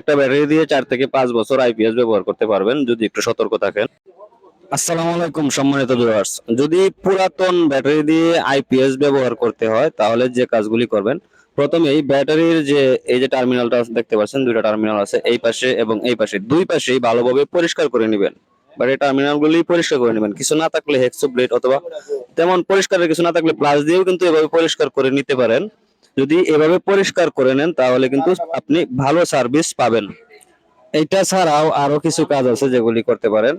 একটা ব্যাটারি দিয়ে চার থেকে পাঁচ বছর আইপিএস ব্যবহার করতে পারবেন, যদি একটু সতর্ক থাকেন। আসসালামু আলাইকুম, সম্মানিত যদি পুরাতন ব্যাটারি দিয়ে আইপিএস ব্যবহার করতে হয়, তাহলে যে কাজগুলি করবেন ব্যাটারির যে, এই যে টার্মিনালটা দেখতে পাচ্ছেন, দুইটা টার্মিনাল আছে, এই পাশে এবং এই পাশে। দুই পাশেই ভালোভাবে পরিষ্কার করে নেবেন। ব্যাটারি টার্মিনাল গুলি পরিষ্কার করে নেবেন। কিছু না থাকলে হেক্সো অথবা তেমন পরিষ্কারের কিছু না থাকলে প্লাস দিয়েও কিন্তু এভাবে পরিষ্কার করে নিতে পারেন। যদি এভাবে পরিষ্কার করে নেন, তাহলে কিন্তু আপনি ভালো সার্ভিস পাবেন। এটা ছাড়াও আরও কিছু কাজ আছে যেগুলি করতে পারেন।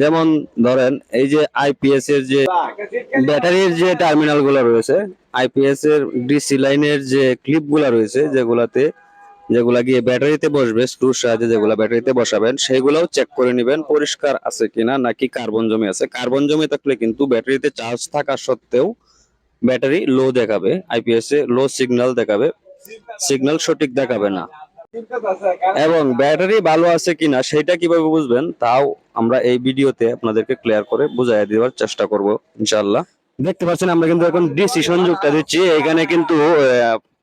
যেমন ধরেন, এই যে আইপিএস এর যে ব্যাটারির যে টার্মিনালগুলো রয়েছে আইপিএস এর ডিসি লাইনের যে ক্লিপগুলা রয়েছে, যেগুলাতে, যেগুলা গিয়ে ব্যাটারিতে বসবে, স্ক্রুর সাহায্যে যেগুলা ব্যাটারিতে বসাবেন, সেগুলাও চেক করে নেবেন, পরিষ্কার আছে কিনা, নাকি কার্বন জমে আছে। কার্বন জমে থাকলে কিন্তু ব্যাটারিতে চার্জ থাকা সত্ত্বেও ব্যাটারি লো দেখাবে আইপিএস এ লো সিগন্যাল দেখাবে সিগন্যাল সঠিক দেখাবে না। এবং ব্যাটারি ভালো আছে কিনা সেটা কীভাবে বুঝবেন, তাও আমরা এই ভিডিওতে আপনাদেরকে ক্লিয়ার করে বুঝাই দেওয়ার চেষ্টা করব, ইনশাআল্লাহ। দেখতে পাচ্ছেন, আমরা কিন্তু এখন ডিসি সংযোগটা দিচ্ছি। এখানে কিন্তু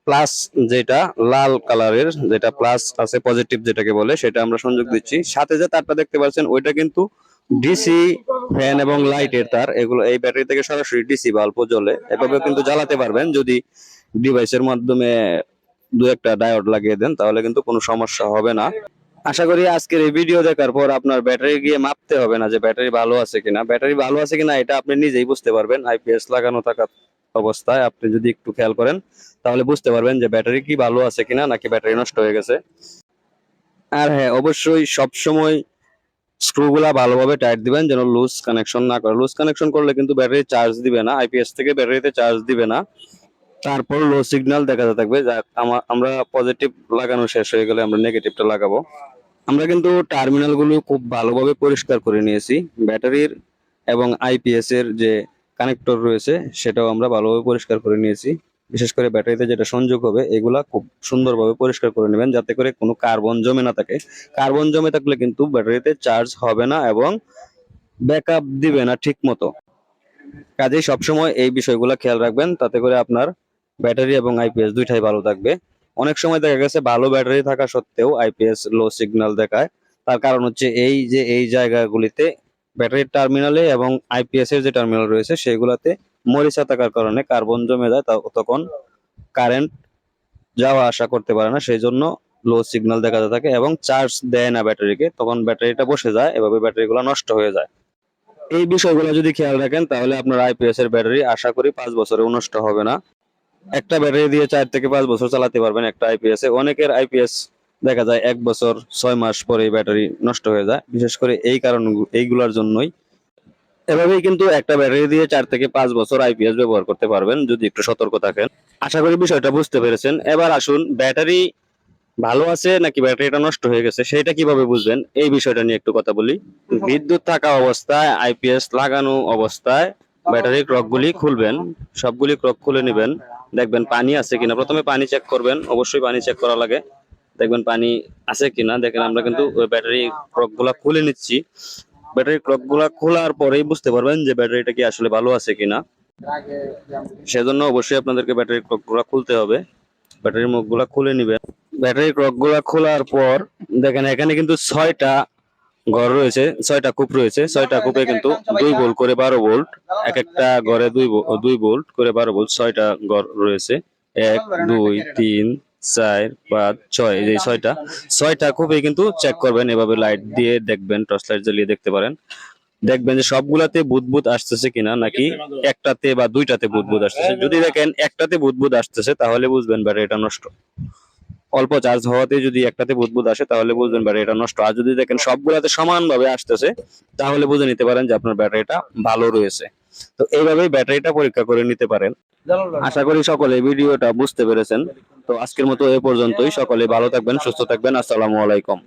প্লাস যেটা লাল কালারের যেটা প্লাস আছে পজিটিভ যেটাকে বলে, সেটা আমরা সংযোগ দিচ্ছি। সাথে যে তারটা দেখতে পাচ্ছেন, ওইটা কিন্তু ডিসি ফ্যান এবং লাইটের তার, এগুলো এই ব্যাটারি থেকে সরাসরি ডিসি বাল্বও জ্বলে। এভাবে কিন্তু জ্বালাতে পারবেন। যদি ডিভাইসের মাধ্যমে দু একটা ডায়োড লাগিয়ে দেন, তাহলে কিন্তু কোনো সমস্যা হবে না। আশা করি আজকের এই ভিডিও দেখার পর আপনার ব্যাটারি গিয়ে মাপতে হবে না যে ব্যাটারি ভালো আছে কিনা। ব্যাটারি ভালো আছে কিনা, এটা আপনি নিজেই বুঝতে পারবেন। আইপিএস লাগানো থাকা অবস্থায় আপনি যদি একটু খেয়াল করেন, তাহলে বুঝতে পারবেন যে ব্যাটারি কি ভালো আছে কিনা, নাকি ব্যাটারি নষ্ট হয়ে গেছে। আর হ্যাঁ অবশ্যই সব সময় স্ক্রুগুলা ভালোভাবে টাইট দিবেন, যেন লুজ কানেকশন না করে। লুজ কানেকশন করলে কিন্তু ব্যাটারি চার্জ দিবে না আইপিএস থেকে ব্যাটারিতে চার্জ দিবে না। তারপর লো সিগন্যাল দেখাতে থাকবে যা আমা- আমরা পজিটিভ লাগানো শেষ হয়ে গেলে আমরা নেগেটিভটা লাগাবো। আমরা কিন্তু টার্মিনালগুলো খুব ভালোভাবে পরিষ্কার করে নিয়েছি। ব্যাটারির এবং আইপিএস এর যে কানেক্টর রয়েছে, সেটাও আমরা ভালোভাবে পরিষ্কার করে নিয়েছি। বিশেষ করে ব্যাটারিতে যেটা সংযোগ হবে, এগুলা খুব সুন্দরভাবে পরিষ্কার করে নেবেন যাতে করে কোনো কার্বন জমে না থাকে। কার্বন জমে থাকলে কিন্তু ব্যাটারিতে চার্জ হবে না এবং ব্যাকআপ দিবে না ঠিক মতো কাজেই সবসময় এই বিষয়গুলো খেয়াল রাখবেন, তাতে করে আপনার ব্যাটারি এবং আইপিএস দুইটাই ভালো থাকবে। অনেক সময় দেখা গেছে ভালো ব্যাটারি থাকা সত্ত্বেও আইপিএস লো সিগন্যাল দেখায়। তার কারণ হচ্ছে এই যে, এই জায়গাগুলিতে ব্যাটারির টার্মিনালে এবং আইপিএস এর যে টার্মিনাল রয়েছে সেগুলাতে মরিচা থাকার কারণে কার্বন জমে যায়, তা- তখন কারেন্ট যাওয়া আসা করতে পারে না সেই জন্য লো সিগন্যাল দেখাতে থাকে এবং চার্জ দেয় না ব্যাটারিকে। তখন ব্যাটারিটা বসে যায়, এভাবে ব্যাটারিগুলো নষ্ট হয়ে যায়। এই বিষয়গুলো যদি খেয়াল রাখেন, তাহলে আপনার আইপিএস এর ব্যাটারি আশা করি পাঁচ বছরে নষ্ট হবে না। একটা ব্যাটারি দিয়ে চার থেকে পাঁচ বছর চালাতে পারবেন একটা আইপিএস এ। অনেকের আইপিএস দেখা যায় এক বছর ছয় মাস পরে ব্যাটারি নষ্ট হয়ে যায়। বিশেষ করে এই কারণ এইগুলোর জন্যই এভাবেই কিন্তু একটা ব্যাটারি দিয়ে চার থেকে পাঁচ বছর আইপিএস ব্যবহার করতে পারবেন, যদি একটু সতর্ক থাকেন। আশা করি বিষয়টা বুঝতে পেরেছেন। এবার আসুন, ব্যাটারি ভালো আছে নাকি ব্যাটারিটা নষ্ট হয়ে গেছে, সেটা কীভাবে বুঝবেন? এই বিষয়টা নিয়ে একটু কথা বলি। বিদ্যুৎ থাকা অবস্থায় আইপিএস লাগানো অবস্থায় ব্যাটারি ক্রকগুলি খুলবেন। সবগুলি ক্রক খুলে নেবেন। দেখবেন পানি আছে কিনা। প্রথমে পানি চেক করবেন। অবশ্যই পানি চেক করা লাগে। দেখবেন পানি আছে কিনা। দেখেন আমরা কিন্তু ব্যাটারি ক্রকগুলা খুলে নিচ্ছি। ব্যাটারি ক্লকগুলা খোলার পরেই বুঝতে পারবেন যে ব্যাটারিটা কি আসলে ভালো আছে কিনা। সেজন্য অবশ্যই আপনাদেরকে ব্যাটারি ক্লকগুলা খুলতে হবে। ব্যাটারির মুখগুলা খুলে নিবেন। ব্যাটারি ক্লকগুলা খোলার পর দেখেন, এখানে কিন্তু ছয়টা ঘর রয়েছে, ছয়টা কূপ রয়েছে। ছয়টা কূপে কিন্তু দুই ভোল্ট করে বারো ভোল্ট এক একটা ঘরে দুই দুই ভোল্ট করে বারো ভোল্ট ছয়টা ঘর রয়েছে। এক, দুই, তিন চার পাঁচ ছয়, এই ছয়টা ছয়টা খুবই কিন্তু চেক করবেন, এভাবে লাইট দিয়ে দেখবেন টর্চ লাইট জ্বালিয়ে দেখতে পারেন। দেখবেন যে সবগুলাতে বুদবুদ আসতেছে কিনা, নাকি একটাতে বা দুইটাতে বুদবুদ আসতেছে। যদি দেখেন একটাতে বুদবুদ আসতেছে, তাহলে বুঝবেন ব্যাটারিটা নষ্ট। অল্প চার্জ হওয়াতে যদি একটাতে বুদবুদ আসে, তাহলে বুঝবেন ব্যাটারিটা নষ্ট। আর যদি দেখেন সবগুলাতে সমানভাবে আসতেছে, তাহলে বুঝে নিতে পারেন যে আপনার ব্যাটারিটা ভালো রয়েছে। তো এইভাবেই ব্যাটারিটা পরীক্ষা করে নিতে পারেন। আশা করি সকলে ভিডিওটা বুঝতে পেরেছেন। তো আজকের মতো এ পর্যন্তই। সকলে ভালো থাকবেন সুস্থ থাকবেন। আসসালামু আলাইকুম।